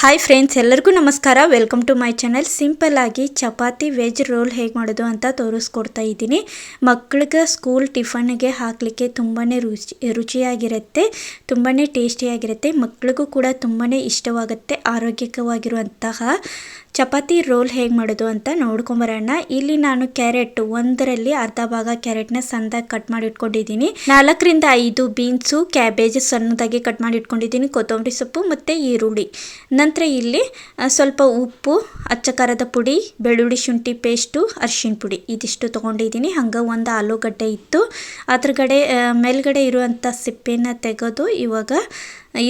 Hi friends ಎಲ್ಲರಿಗೂ ನಮಸ್ಕಾರ. Welcome to my channel simple ಆಗಿ ಚಪಾತಿ ವೆಜ್ ರೋಲ್ ಹೇಗೆ ಮಾಡೋದು ಅಂತ ತೋರಿಸ್ಕೊಡ್ತಾ ಇದ್ದೀನಿ. ಮಕ್ಕಳಿಗೆ ಸ್ಕೂಲ್ ಟಿಫನ್ಗೆ ಹಾಕಲಿಕ್ಕೆ ತುಂಬಾ ರುಚಿ, ರುಚಿಯಾಗಿರುತ್ತೆ ತುಂಬಾ ಟೇಸ್ಟಿಯಾಗಿರುತ್ತೆ ಮಕ್ಕಳಿಗೂ ಕೂಡ ತುಂಬಾ ಇಷ್ಟವಾಗುತ್ತೆ, ಆರೋಗ್ಯಕವಾಗಿರುವಂತಹ ಚಪಾತಿ ರೋಲ್ ಹೇಗೆ ಮಾಡೋದು ಅಂತ ನೋಡ್ಕೊಂಬರೋಣ ಇಲ್ಲಿ ನಾನು ಕ್ಯಾರೆಟ್ ಒಂದರಲ್ಲಿ ಅರ್ಧ ಭಾಗ ಕ್ಯಾರೆಟ್ನ ಸಣ್ಣದಾಗಿ ಕಟ್ ಮಾಡಿ ಇಟ್ಕೊಂಡಿದ್ದೀನಿ ನಾಲ್ಕರಿಂದ ಐದು ಬೀನ್ಸು ಕ್ಯಾಬೇಜ್ ಸಣ್ಣದಾಗಿ ಕಟ್ ಮಾಡಿ ಇಟ್ಕೊಂಡಿದ್ದೀನಿ ಕೊತ್ತಂಬರಿ ಸೊಪ್ಪು ಮತ್ತು ಈರುಳ್ಳಿ. ನಂತರ ಇಲ್ಲಿ ಸ್ವಲ್ಪ ಉಪ್ಪು ಅಚ್ಚ ಖಾರದ ಪುಡಿ, ಬೆಳ್ಳುಳ್ಳಿ ಶುಂಠಿ ಪೇಸ್ಟು, ಅರಿಶಿಣ ಪುಡಿ ಇದಿಷ್ಟು ತೊಗೊಂಡಿದ್ದೀನಿ. ಹಂಗೆ ಒಂದು ಆಲೂಗಡ್ಡೆ ಇತ್ತು. ಅದ್ರಗಡೆ ಕಡೆ ಮೇಲ್ಗಡೆ ಇರುವಂಥ ಸಿಪ್ಪೆನ ತೆಗೆದು ಇವಾಗ,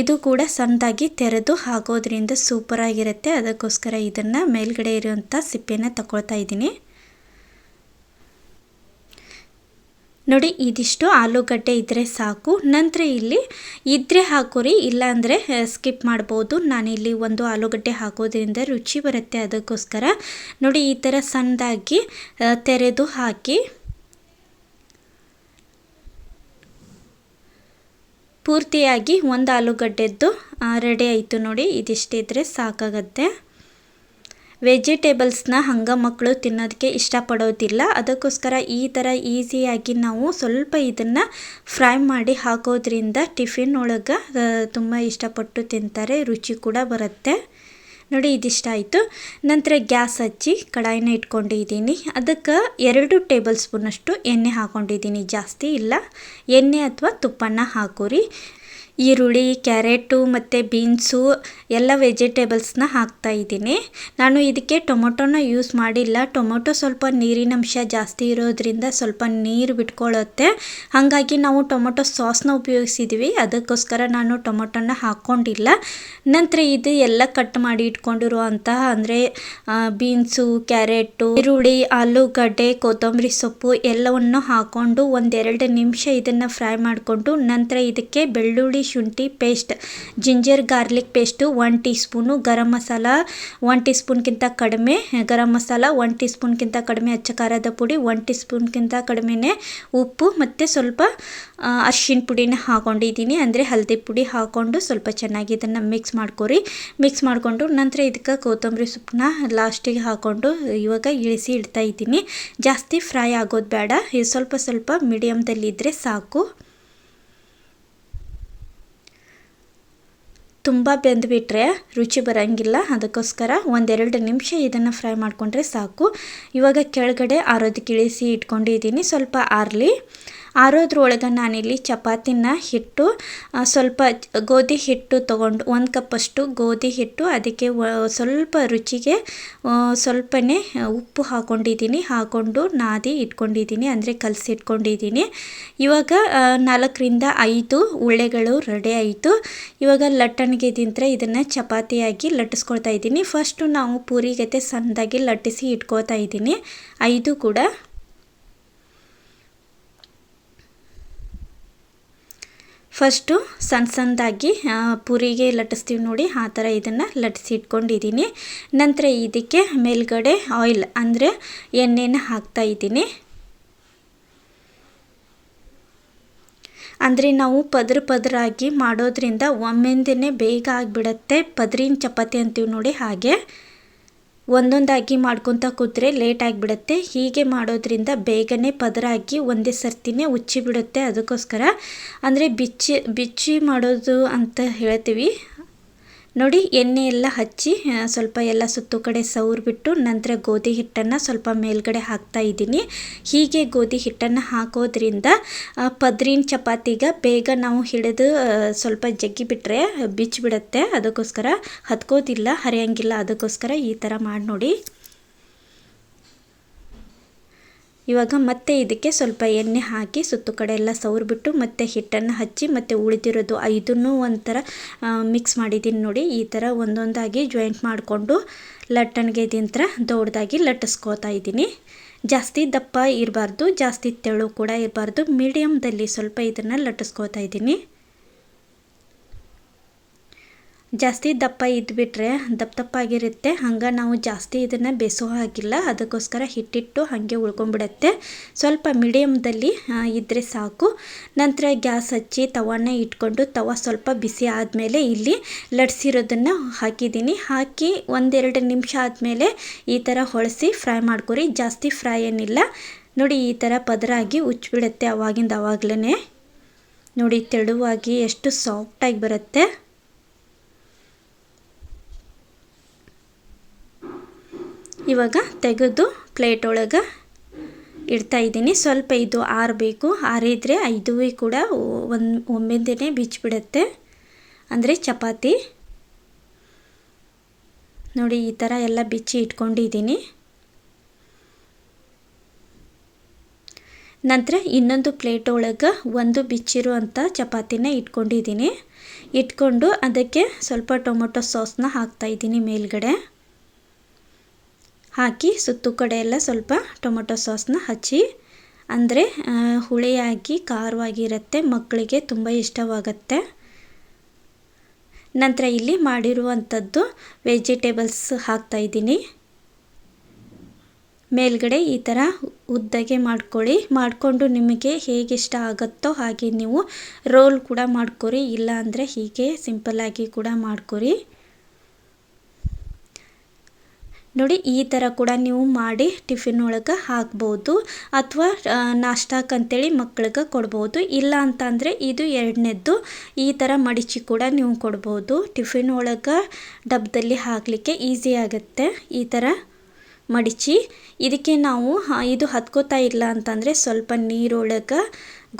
ಇದು ಕೂಡ ಸಣ್ಣದಾಗಿ ತೆರೆದು ಹಾಕೋದ್ರಿಂದ ಸೂಪರ್ ಆಗಿರುತ್ತೆ ಅದಕ್ಕೋಸ್ಕರ ಇದನ್ನು ಮೇಲ್ಗಡೆ ಇರುವಂಥ ಸಿಪ್ಪೆನ ತಗೊಳ್ತಾ ಇದ್ದೀನಿ. ನೋಡಿ, ಇದಿಷ್ಟು ಆಲೂಗಡ್ಡೆ ಇದ್ದರೆ ಸಾಕು. ನಂತರ ಇಲ್ಲಿ ಇದ್ರೆ ಹಾಕೋರಿ, ಇಲ್ಲಾಂದರೆ ಸ್ಕಿಪ್ ಮಾಡ್ಬೋದು. ನಾನಿಲ್ಲಿ ಒಂದು ಆಲೂಗಡ್ಡೆ ಹಾಕೋದ್ರಿಂದ ರುಚಿ ಬರುತ್ತೆ ಅದಕ್ಕೋಸ್ಕರ. ನೋಡಿ, ಈ ಥರ ಸಣ್ಣದಾಗಿ ತೆರೆದು ಹಾಕಿ. ಪೂರ್ತಿಯಾಗಿ ಒಂದು ಆಲೂಗಡ್ಡೆದ್ದು ರೆಡಿ ಆಯಿತು ನೋಡಿ, ಇದಿಷ್ಟಿದ್ರೆ ಸಾಕಾಗತ್ತೆ. ವೆಜಿಟೇಬಲ್ಸ್ನ ಹಂಗೆ ಮಕ್ಕಳು ತಿನ್ನೋದಕ್ಕೆ ಇಷ್ಟಪಡೋದಿಲ್ಲ. ಅದಕ್ಕೋಸ್ಕರ ಈ ಥರ ಈಸಿಯಾಗಿ ನಾವು ಸ್ವಲ್ಪ ಇದನ್ನು ಫ್ರೈ ಮಾಡಿ ಹಾಕೋದ್ರಿಂದ ಟಿಫಿನ್ ಒಳಗೆ ತುಂಬ ಇಷ್ಟಪಟ್ಟು ತಿಂತಾರೆ. ರುಚಿ ಕೂಡ ಬರುತ್ತೆ. ನೋಡಿ ಇದಿಷ್ಟ ಆಯಿತು ನಂತರ ಗ್ಯಾಸ್ ಹಚ್ಚಿ ಕಡಾಯಿನ ಇಟ್ಕೊಂಡಿದ್ದೀನಿ. ಅದಕ್ಕೆ ಎರಡು ಟೇಬಲ್ ಸ್ಪೂನಷ್ಟು ಎಣ್ಣೆ ಹಾಕ್ಕೊಂಡಿದ್ದೀನಿ ಜಾಸ್ತಿ ಇಲ್ಲ. ಎಣ್ಣೆ ಅಥವಾ ತುಪ್ಪನ ಹಾಕೋರಿ. ಈರುಳ್ಳಿ, ಕ್ಯಾರೆಟು ಮತ್ತು ಬೀನ್ಸು ಎಲ್ಲ ವೆಜಿಟೇಬಲ್ಸ್ನ ಹಾಕ್ತಾ ಇದ್ದೀನಿ. ನಾನು ಇದಕ್ಕೆ ಟೊಮೊಟೊನ ಯೂಸ್ ಮಾಡಿಲ್ಲ. ಟೊಮೊಟೊ ಸ್ವಲ್ಪ ನೀರಿನಂಶ ಜಾಸ್ತಿ ಇರೋದ್ರಿಂದ ಸ್ವಲ್ಪ ನೀರು ಬಿಟ್ಕೊಳ್ಳುತ್ತೆ. ಹಾಗಾಗಿ ನಾವು ಟೊಮೊಟೊ ಸಾಸ್ನ ಉಪಯೋಗಿಸಿದ್ವಿ. ಅದಕ್ಕೋಸ್ಕರ ನಾನು ಟೊಮೊಟೊನ ಹಾಕ್ಕೊಂಡಿಲ್ಲ. ನಂತರ ಇದು ಎಲ್ಲ ಕಟ್ ಮಾಡಿ ಇಟ್ಕೊಂಡಿರುವಂತಹ ಅಂದರೆ ಬೀನ್ಸು, ಕ್ಯಾರೆಟು, ಈರುಳ್ಳಿ, ಆಲೂಗಡ್ಡೆ, ಕೊತ್ತಂಬರಿ ಸೊಪ್ಪು ಎಲ್ಲವನ್ನು ಹಾಕ್ಕೊಂಡು ಒಂದೆರಡು ನಿಮಿಷ ಇದನ್ನು ಫ್ರೈ ಮಾಡಿಕೊಂಡು ನಂತರ ಇದಕ್ಕೆ ಬೆಳ್ಳುಳ್ಳಿ ಶುಂಠಿ paste, ginger garlic paste one teaspoon garam masala one tea ಸ್ಪೂನ್ಗಿಂತ ಕಡಿಮೆ, ಗರಂ ಮಸಾಲ ಒನ್ ಟೀ ಸ್ಪೂನ್ಗಿಂತ ಕಡಿಮೆ, ಅಚ್ಚ ಖಾರದ ಪುಡಿ ಒನ್ ಟೀ ಸ್ಪೂನ್ಗಿಂತ ಕಡಿಮೆನೇ, ಉಪ್ಪು ಮತ್ತು ಸ್ವಲ್ಪ ಅರ್ಶಿನ ಪುಡಿನ ಹಾಕೊಂಡಿದ್ದೀನಿ. ಅಂದರೆ ಹಲ್ದಿ ಪುಡಿ ಹಾಕ್ಕೊಂಡು ಸ್ವಲ್ಪ ಚೆನ್ನಾಗಿ ಇದನ್ನು ಮಿಕ್ಸ್ ಮಾಡ್ಕೊರಿ. ಮಿಕ್ಸ್ ಮಾಡಿಕೊಂಡು ನಂತರ ಇದಕ್ಕೆ ಕೊತ್ತಂಬರಿ ಸೊಪ್ಪನ್ನ ಲಾಸ್ಟಿಗೆ ಹಾಕ್ಕೊಂಡು ಇವಾಗ ಇಳಿಸಿ ಇಡ್ತಾ ಇದ್ದೀನಿ. ಜಾಸ್ತಿ ಫ್ರೈ ಆಗೋದು ಬೇಡ. ಇದು ಸ್ವಲ್ಪ ಸ್ವಲ್ಪ ಮೀಡಿಯಮ್ದಲ್ಲಿದ್ದರೆ ಸಾಕು. ತುಂಬ ಬೆಂದುಬಿಟ್ರೆ ರುಚಿ ಬರೋಂಗಿಲ್ಲ. ಅದಕ್ಕೋಸ್ಕರ ಒಂದೆರಡು ನಿಮಿಷ ಇದನ್ನು ಫ್ರೈ ಮಾಡಿಕೊಂಡ್ರೆ ಸಾಕು. ಇವಾಗ ಕೆಳಗಡೆ ಆರೋದಕ್ಕೆ ಇಳಿಸಿ ಇಟ್ಕೊಂಡಿದ್ದೀನಿ. ಸ್ವಲ್ಪ ಆರಲಿ. ಆರೋದ್ರೊಳಗೆ ನಾನಿಲ್ಲಿ ಚಪಾತಿನ ಹಿಟ್ಟು ಸ್ವಲ್ಪ ಗೋಧಿ ಹಿಟ್ಟು ತೊಗೊಂಡು, ಒಂದು ಕಪ್ಪಷ್ಟು ಗೋಧಿ ಹಿಟ್ಟು, ಅದಕ್ಕೆ ಸ್ವಲ್ಪ ರುಚಿಗೆ ಸ್ವಲ್ಪನೇ ಉಪ್ಪು ಹಾಕ್ಕೊಂಡಿದ್ದೀನಿ ಹಾಕ್ಕೊಂಡು ನಾದಿ ಇಟ್ಕೊಂಡಿದ್ದೀನಿ, ಅಂದರೆ ಕಲಸಿ ಇಟ್ಕೊಂಡಿದ್ದೀನಿ ಇವಾಗ ನಾಲ್ಕರಿಂದ ಐದು ಉಳ್ಳೆಗಳು ರೆಡಿ ಆಯಿತು. ಇವಾಗ ಲಟ್ಟಣಿಗೆ ತಿಂತರೆ ಇದನ್ನು ಚಪಾತಿಯಾಗಿ ಲಟ್ಟಿಸ್ಕೊಳ್ತಾ ಇದ್ದೀನಿ. ಫಸ್ಟು ನಾವು ಪೂರಿಗತೆ ಸಣ್ಣದಾಗಿ ಲಟ್ಟಿಸಿ ಇಟ್ಕೋತಾ ಇದ್ದೀನಿ. ಐದು ಕೂಡ. ಫಸ್ಟು ಸಣ್ಣ ಸಣ್ಣದಾಗಿ ಪುರಿಗೆ ಲಟ್ಟಿಸ್ತೀವಿ ನೋಡಿ, ಆ ಥರ ಇದನ್ನು ಲಟ್ಟಿಸಿ ಇಟ್ಕೊಂಡಿದ್ದೀನಿ ನಂತರ ಇದಕ್ಕೆ ಮೇಲ್ಗಡೆ ಆಯಿಲ್ ಅಂದರೆ ಎಣ್ಣೆನ ಹಾಕ್ತಾ ಇದ್ದೀನಿ. ಅಂದರೆ ನಾವು ಪದ್ರ ಪದರಾಗಿ ಮಾಡೋದ್ರಿಂದ ಒಮ್ಮೆಂದೇ ಬೇಗ ಆಗಿಬಿಡತ್ತೆ. ಪದ್ರಿನ ಚಪಾತಿ ಅಂತೀವಿ ನೋಡಿ ಹಾಗೆ. ಒಂದೊಂದಾಗಿ ಮಾಡ್ಕೊತ ಕೂತ್ರೆ ಲೇಟ್ ಆಗಿಬಿಡುತ್ತೆ. ಹೀಗೆ ಮಾಡೋದ್ರಿಂದ ಬೇಗನೆ ಪದರಾಗಿ ಒಂದೇ ಸರ್ತಿನೇ ಉಚ್ಚಿ ಬಿಡುತ್ತೆ ಅದಕ್ಕೋಸ್ಕರ ಅಂದರೆ ಬಿಚ್ಚಿ ಬಿಚ್ಚಿ ಮಾಡೋದು ಅಂತ ಹೇಳ್ತೀವಿ. ನೋಡಿ, ಎಣ್ಣೆ ಎಲ್ಲ ಹಚ್ಚಿ ಸ್ವಲ್ಪ ಎಲ್ಲ ಸುತ್ತು ಕಡೆ ಸವರ್ಬಿಟ್ಟು ನಂತರ ಗೋಧಿ ಹಿಟ್ಟನ್ನು ಸ್ವಲ್ಪ ಮೇಲ್ಗಡೆ ಹಾಕ್ತಾ ಇದ್ದೀನಿ. ಹೀಗೆ ಗೋಧಿ ಹಿಟ್ಟನ್ನು ಹಾಕೋದ್ರಿಂದ ಪದ್ರಿನ ಚಪಾತಿಗೆ ಬೇಗ ನಾವು ಹಿಡಿದು ಸ್ವಲ್ಪ ಜಗ್ಗಿ ಬಿಟ್ಟರೆ ಬಿಚ್ಚಿಬಿಡುತ್ತೆ ಅದಕ್ಕೋಸ್ಕರ ಹತ್ಕೋದಿಲ್ಲ, ಹರಿಯಂಗಿಲ್ಲ. ಅದಕ್ಕೋಸ್ಕರ ಈ ಥರ ಮಾಡಿ ನೋಡಿ ಇವಾಗ ಮತ್ತೆ ಇದಕ್ಕೆ ಸ್ವಲ್ಪ ಎಣ್ಣೆ ಹಾಕಿ ಸುತ್ತು ಕಡೆ ಎಲ್ಲ ಸವ್ರಿಬಿಟ್ಟು ಮತ್ತೆ ಹಿಟ್ಟನ್ನು ಹಚ್ಚಿ ಮತ್ತೆ ಉಳಿದಿರೋದು ಇದನ್ನು ಒಂಥರ ಮಿಕ್ಸ್ ಮಾಡಿದ್ದೀನಿ ನೋಡಿ. ಈ ಥರ ಒಂದೊಂದಾಗಿ ಜಾಯಿಂಟ್ ಮಾಡಿಕೊಂಡು ಲಟ್ಟಣಿಗೆ ದಿಂತ್ರ ದೊಡ್ಡದಾಗಿ ಲಟ್ಟಿಸ್ಕೋತಾ ಇದ್ದೀನಿ. ಜಾಸ್ತಿ ದಪ್ಪ ಇರಬಾರ್ದು, ಜಾಸ್ತಿ ತೆಳು ಕೂಡ ಇರಬಾರ್ದು. ಮೀಡಿಯಮ್ದಲ್ಲಿ ಸ್ವಲ್ಪ ಇದನ್ನು ಲಟ್ಟಿಸ್ಕೋತಾ ಇದ್ದೀನಿ. ಜಾಸ್ತಿ ದಪ್ಪ ಇದ್ಬಿಟ್ರೆ ದಪ್ಪ ದಪ್ಪ ಆಗಿರುತ್ತೆ ಹಂಗೆ ನಾವು ಜಾಸ್ತಿ ಇದನ್ನು ಬೇಸೋ ಹಾಗಿಲ್ಲ. ಅದಕ್ಕೋಸ್ಕರ ಹಿಟ್ಟಿಟ್ಟು ಹಾಗೆ ಉಳ್ಕೊಂಡ್ಬಿಡತ್ತೆ. ಸ್ವಲ್ಪ ಮೀಡಿಯಮ್ದಲ್ಲಿ ಇದ್ದರೆ ಸಾಕು. ನಂತರ ಗ್ಯಾಸ್ ಹಚ್ಚಿ ತವಾನ ಇಟ್ಕೊಂಡು ತವ ಸ್ವಲ್ಪ ಬಿಸಿ ಆದಮೇಲೆ ಇಲ್ಲಿ ಲಟ್ಸಿರೋದನ್ನು ಹಾಕಿದ್ದೀನಿ. ಹಾಕಿ ಒಂದೆರಡು ನಿಮಿಷ ಆದಮೇಲೆ ಈ ಥರ ಹೊಳಸಿ ಫ್ರೈ ಮಾಡ್ಕೊರಿ. ಜಾಸ್ತಿ ಫ್ರೈ ಏನಿಲ್ಲ. ನೋಡಿ ಈ ಥರ ಪದರಾಗಿ ಉಚ್ಚಿಬಿಡುತ್ತೆ ಅವಾಗಿಂದ ಅವಾಗಲೇ ನೋಡಿ ತೆಳುವಾಗಿ ಎಷ್ಟು ಸಾಫ್ಟಾಗಿ ಬರುತ್ತೆ. ಇವಾಗ ತೆಗೆದು ಪ್ಲೇಟ್ ಒಳಗೆ ಇಡ್ತಾ ಇದ್ದೀನಿ. ಸ್ವಲ್ಪ ಇದು ಆರಬೇಕು. ಆರಿದ್ರೆ ಐದೂ ಕೂಡ ಒಂದು ಒಮ್ಮೆಂದೇ ಬಿಚ್ಚಿಬಿಡುತ್ತೆ ಅಂದರೆ ಚಪಾತಿ. ನೋಡಿ, ಈ ಥರ ಎಲ್ಲ ಬಿಚ್ಚಿ ಇಟ್ಕೊಂಡಿದ್ದೀನಿ. ನಂತರ ಇನ್ನೊಂದು ಪ್ಲೇಟ್ ಒಳಗೆ ಒಂದು ಬಿಚ್ಚಿರುವಂಥ ಚಪಾತಿನ ಇಟ್ಕೊಂಡಿದ್ದೀನಿ. ಇಟ್ಕೊಂಡು ಅದಕ್ಕೆ ಸ್ವಲ್ಪ ಟೊಮೊಟೊ ಸಾಸ್ನ ಹಾಕ್ತಾಯಿದ್ದೀನಿ ಮೇಲ್ಗಡೆ. ಹಾಕಿ ಸುತ್ತು ಕಡೆ ಎಲ್ಲ ಸ್ವಲ್ಪ ಟೊಮೊಟೊ ಸಾಸ್ನ ಹಚ್ಚಿ, ಅಂದರೆ ಹುಳಿಯಾಗಿ, ಖಾರವಾಗಿರುತ್ತೆ, ಮಕ್ಕಳಿಗೆ ತುಂಬ ಇಷ್ಟವಾಗುತ್ತೆ. ನಂತರ ಇಲ್ಲಿ ಮಾಡಿರುವಂಥದ್ದು ವೆಜಿಟೇಬಲ್ಸ್ ಹಾಕ್ತಾಯಿದ್ದೀನಿ ಮೇಲ್ಗಡೆ ಈ ಥರ ಉದ್ದಗೆ ಮಾಡ್ಕೊಳ್ಳಿ. ಮಾಡಿಕೊಂಡು ನಿಮಗೆ ಹೇಗೆ ಇಷ್ಟ ಆಗುತ್ತೋ ಹಾಗೆ ನೀವು ರೋಲ್ ಕೂಡ ಮಾಡ್ಕೊರಿ ಇಲ್ಲ ಅಂದರೆ ಹೀಗೆ ಸಿಂಪಲ್ಲಾಗಿ ಕೂಡ ಮಾಡ್ಕೊರಿ. ನೋಡಿ, ಈ ಥರ ಕೂಡ ನೀವು ಮಾಡಿ ಟಿಫಿನ್ ಒಳಗೆ ಹಾಕ್ಬೋದು ಅಥವಾ ನಾಷ್ಟಕ್ಕಂತೇಳಿ ಮಕ್ಳಿಗೆ ಕೊಡ್ಬೋದು. ಇಲ್ಲ ಅಂತಂದರೆ ಇದು ಎರಡನೇದ್ದು ಈ ಥರ ಮಡಿಚಿ ಕೂಡ ನೀವು ಕೊಡ್ಬೋದು. ಟಿಫಿನ್ ಒಳಗೆ ಡಬ್ಬದಲ್ಲಿ ಹಾಕಲಿಕ್ಕೆ ಈಸಿ ಆಗುತ್ತೆ ಈ ಥರ ಮಡಿಚಿ, ಇದಕ್ಕೆ ನಾವು ಇದು ಹತ್ಕೋತಾ ಇಲ್ಲ ಅಂತಂದರೆ ಸ್ವಲ್ಪ ನೀರೊಳಗೆ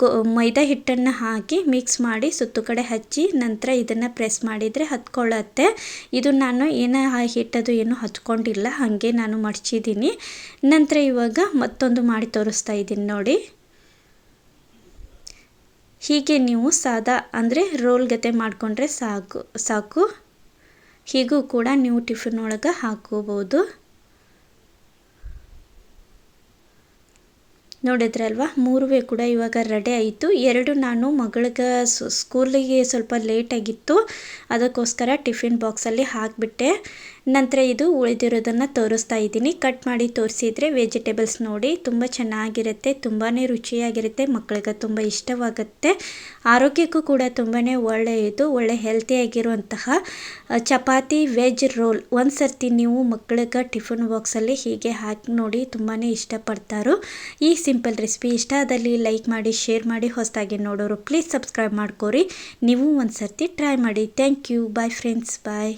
ಗೋ, ಮೈದಾ ಹಿಟ್ಟನ್ನು ಹಾಕಿ ಮಿಕ್ಸ್ ಮಾಡಿ ಸುತ್ತು ಕಡೆ ಹಚ್ಚಿ ನಂತರ ಇದನ್ನು ಪ್ರೆಸ್ ಮಾಡಿದರೆ ಹತ್ಕೊಳ್ಳತ್ತೆ ಇದು ನಾನು ಏನೋ ಹಿಟ್ಟದು ಏನು ಹಚ್ಕೊಂಡಿಲ್ಲ ಹಾಗೆ ನಾನು ಮಡಚಿದ್ದೀನಿ. ನಂತರ ಇವಾಗ ಮತ್ತೊಂದು ಮಾಡಿ ತೋರಿಸ್ತಾ ಇದ್ದೀನಿ ನೋಡಿ. ಹೀಗೆ ನೀವು ಸಾದಾ ಅಂದರೆ ರೋಲ್ ಗತೆ ಮಾಡಿಕೊಂಡ್ರೆ ಸಾಕು ಸಾಕು. ಹೀಗೂ ಕೂಡ ನೀವು ಟಿಫಿನ್ ಒಳಗೆ ಹಾಕೋಬೋದು ನೋಡಿದ್ರಲ್ವ? ಮೂರುವೆ ಕೂಡ ಇವಾಗ ರೆಡಿ ಆಯಿತು. ಎರಡು ನಾನು ಮಗಳಿಗೆ ಸ್ಕೂಲಿಗೆ ಸ್ವಲ್ಪ ಲೇಟಾಗಿತ್ತು ಅದಕ್ಕೋಸ್ಕರ ಟಿಫಿನ್ ಬಾಕ್ಸಲ್ಲಿ ಹಾಕಿಬಿಟ್ಟೆ. ನಂತರ ಇದು ಉಳಿದಿರೋದನ್ನು ತೋರಿಸ್ತಾ ಇದ್ದೀನಿ. ಕಟ್ ಮಾಡಿ ತೋರಿಸಿದರೆ ವೆಜಿಟೇಬಲ್ಸ್ ನೋಡಿ ತುಂಬ ಚೆನ್ನಾಗಿರುತ್ತೆ ತುಂಬಾ ರುಚಿಯಾಗಿರುತ್ತೆ ಮಕ್ಕಳಿಗೆ ತುಂಬ ಇಷ್ಟವಾಗುತ್ತೆ. ಆರೋಗ್ಯಕ್ಕೂ ಕೂಡ ತುಂಬಾ ಒಳ್ಳೆಯದು, ಒಳ್ಳೆ ಹೆಲ್ತಿಯಾಗಿರುವಂತಹ ಚಪಾತಿ ವೆಜ್ ರೋಲ್ ಒಂದು ಸರ್ತಿ ನೀವು ಮಕ್ಕಳಿಗೆ ಟಿಫಿನ್ ಬಾಕ್ಸಲ್ಲಿ ಹೀಗೆ ಹಾಕಿ ನೋಡಿ ತುಂಬಾ ಇಷ್ಟಪಡ್ತಾರೋ. ಈ ಸಿಂಪಲ್ ರೆಸಿಪಿ ಇಷ್ಟ ಆದಲ್ಲಿ ಲೈಕ್ ಮಾಡಿ ಶೇರ್ ಮಾಡಿ, ಹೊಸದಾಗಿ ನೋಡೋರು ಪ್ಲೀಸ್ ಸಬ್ಸ್ಕ್ರೈಬ್ ಮಾಡ್ಕೋರಿ. ನೀವು ಒಂದು ಸರ್ತಿ ಟ್ರೈ ಮಾಡಿ. Thank you bye friends bye